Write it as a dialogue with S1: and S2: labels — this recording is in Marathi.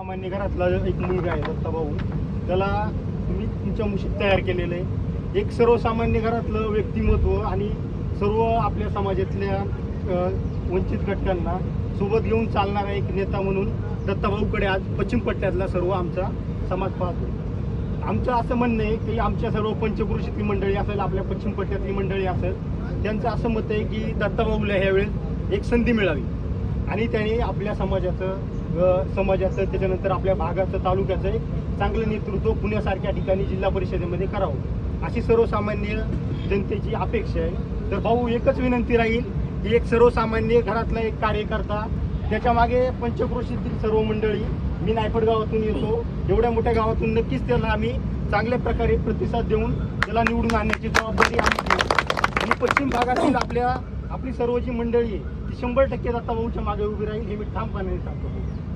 S1: सामान्य घरातला एक मुलगा आहे दत्ता भाऊ. त्याला तुम्ही तुमच्या मुशीत तयार केलेलं आहे. एक सर्वसामान्य घरातलं व्यक्तिमत्व आणि सर्व आपल्या समाजातल्या वंचित घटकांना सोबत घेऊन चालणारा एक नेता म्हणून दत्ताभाऊकडे आज पश्चिम पट्ट्यातला सर्व आमचा समाज पाहतो. आमचं असं म्हणणं आहे की आमच्या सर्व पंचक्रोशीतली मंडळी असेल आपल्या पश्चिम पट्ट्यातली मंडळी असेल त्यांचं असं मत आहे की दत्ताभाऊला ह्यावेळेस एक संधी मिळावी. आणि त्यांनी आपल्या समाजाचं समाजाचं त्याच्यानंतर आपल्या भागाचं तालुक्याचं एक चांगलं नेतृत्व पुण्यासारख्या ठिकाणी जिल्हा परिषदेमध्ये करावं. अशी सर्वसामान्य जनतेची अपेक्षा आहे. तर भाऊ एकच विनंती राहील की एक सर्वसामान्य घरातला एक कार्यकर्ता त्याच्यामागे पंचक्रोशीतील सर्व मंडळी मी नायपड गावातून येतो. एवढ्या मोठ्या गावातून नक्कीच त्याला आम्ही चांगल्या प्रकारे प्रतिसाद देऊन त्याला निवडून आणण्याची जबाबदारी आम्ही घेऊ. आणि पश्चिम भागातील आपल्या आपली सर्व जी मंडळी आहे ती शंभर टक्के दत्ताभाऊच्या मागे उभी राहील हे मी ठामपणे सांगतो.